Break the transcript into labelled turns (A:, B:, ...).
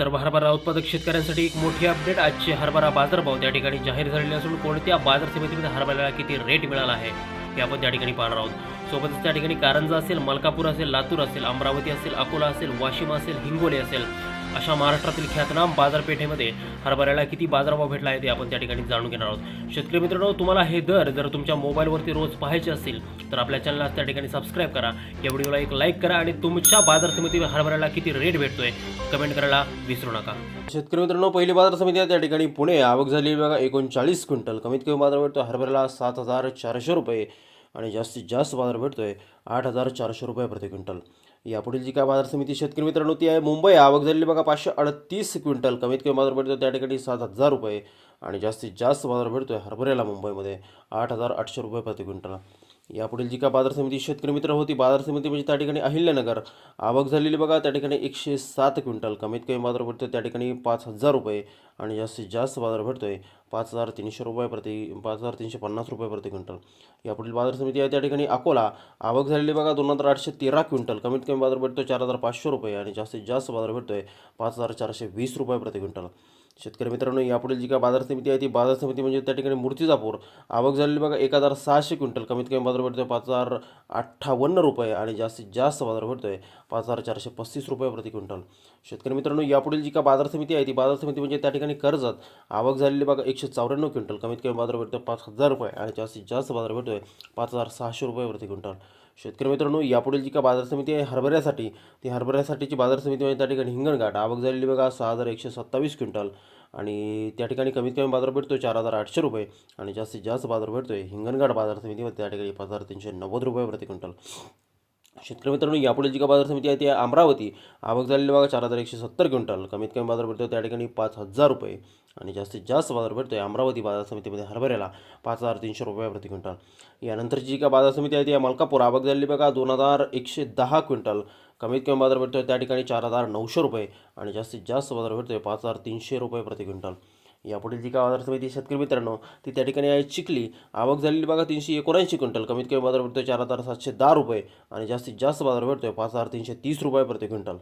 A: तर हरभरा उत्पादक शेतकऱ्यांसाठी एक मोठी अपडेट आजचे हरभरा बाजारभाव त्या ठिकाणी जाहीर झालेले असून कोणत्या बाजार समितीमध्ये हरभऱ्याला किती रेट मिळाला आहे हे आपण त्या ठिकाणी पाहणार आहोत. सोबतच त्या ठिकाणी कारंजा असेल मलकापूर असेल लातूर असेल अमरावती असेल अकोला असेल वाशिम असेल हिंगोली असेल अशा महाराष्ट्रातील ख्यातनाम बाजारपेठेमध्ये हरभऱ्याला किती बाजारभाव भेटला आहे ते आपण त्या ठिकाणी जाणून घेणार आहोत. शेतकरी मित्रांनो तुम्हाला हे दर जर तुमच्या मोबाईलवरती रोज पाहायचे असतील तर आपल्या चॅनलला त्या ठिकाणी सबस्क्राईब करा. या व्हिडिओला एक लाईक करा आणि तुमच्या बाजार समितीवर हरभऱ्याला किती रेट भेटतोय कमेंट करायला विसरू नका. शेतकरी मित्रांनो पहिली बाजार समिती आहे त्या ठिकाणी पुणे. आवक झाली बघा एकोणचाळीस क्विंटल. कमीत कमी बाजार भेटतो हरभऱ्याला सात हजार चारशे रुपये आणि जास्तीत जास्त बाजार भेटतोय आठ हजार चारशे रुपये प्रति क्विंटल. यापुढील जी काय बाजार समिती शेतकरी मित्रांनो ती आहे मुंबई. आवक झालेली बघा पाचशे अडतीस क्विंटल. कमीत कमी बाजार भेटतो त्या ठिकाणी सात हजार रुपये. आणि जास्तीत जास्त बाजार भेटतोय हरभऱ्याला मुंबईमध्ये आठ हजार आठशे रुपये प्रति क्विंटल. यापुढील जी काय बाजार समिती शेतकरी मित्र होती बाजार समिती म्हणजे त्या ठिकाणी अहिल्यानगर. आवक झालेली बघा त्या ठिकाणी एकशे सात क्विंटल. कमीत कमी बाजार भेटतो त्या ठिकाणी पाच हजार रुपये आणि जास्तीत जास्त बाजार भेटतो आहे पाच हजार तीनशे रुपये प्रति पाच हजार तीनशे पन्नास रुपये प्रति क्विंटल. यापुढील बाजार समिती आहे त्या ठिकाणी अकोला. आवक झालेली बघा दोन हजार आठशे तेरा क्विंटल. कमीत कमी बाजार भेटतो चार हजार पाचशे रुपये आणि जास्तीत जास्त बाजार भेटतो आहे पाच हजार चारशे वीस रुपये प्रति क्विंटल. शेतकरी मित्रांनो यापुढील जी काय बाजार समिती आहे ती बाजार समिती म्हणजे त्या ठिकाणी मूर्तिजापूर. आवक झालेली बघा एक हजार सहाशे क्विंटल. कमीत कमी बाजार भेटतोय पाच हजार अठ्ठावन्न रुपये आणि जास्तीत जास्त बाजार भेटतोय पाच हजार चारशे पस्तीस रुपये प्रति क्विंटल. शेतकरी मित्रांनो यापुढील जी काय बाजार समिती आहे ती बाजार समिती म्हणजे त्या ठिकाणी कर्जत. आवक झालेली बघा एकशे चौऱ्याण्णव क्विंटल. कमीत कमी बाजार भेटतोय पाच हजार रुपये आणि जास्तीत जास्त बाजार भेटतोय पाच हजार सहाशे रुपये प्रति क्विंटल. शेतकरी मित्रांनो यापुढील जी का बाजार समिती आहे हरभऱ्यासाठी ती हरभऱ्यासाठीची बाजार समिती म्हणजे त्या ठिकाणी हिंगणघाट. आवक झालेली बघा सहा हजार एकशे सत्तावीस क्विंटल. आणि त्या ठिकाणी कमीत कमी बाजार भेटतो चार हजार आठशे रुपये. आणि जास्तीत जास्त बाजार भेटतो आहे हिंगणघाट बाजार समितीमध्ये त्या ठिकाणी पाच हजार तीनशे नव्वद रुपये प्रति क्विंटल. शेतकरी मित्रांनो यापुढे जी का बाजार समिती आहे ती अमरावती. आवक झालेली बघा चार हजार एकशे सत्तर क्विंटल. कमीत कमी बाजार भेटतो त्या ठिकाणी पाच हजार रुपये. आणि जास्तीत जास्त बाजार भेटतो आहे अमरावती बाजार समितीमध्ये हरभऱ्याला पाच हजार तीनशे रुपये प्रति क्विंटल. यानंतरची जी का बाजार समिती आहे ती मलकापूर. आवक झालेली बघा दोन हजार एकशे दहा क्विंटल. कमीत कमी बाजार भेटतो आहे त्या ठिकाणी चार हजार नऊशे रुपये. आणि जास्तीत जास्त बाजार भेटतो आहे पाच हजार तीनशे रुपये प्रति क्विंटल. यापुढील जी काय बाजार समिती शेतकरी मित्रांनो ती त्या ठिकाणी आहे चिखली. आवक झालेली बघा तीनशे एकोणऐंशी क्विंटल. कमीत कमी बाजार भेटतो चार हजार सातशे दहा रुपये आणि जास्तीत जास्त बाजार भेटतो आहे पाच हजार तीनशे तीस रुपये प्रति क्विंटल.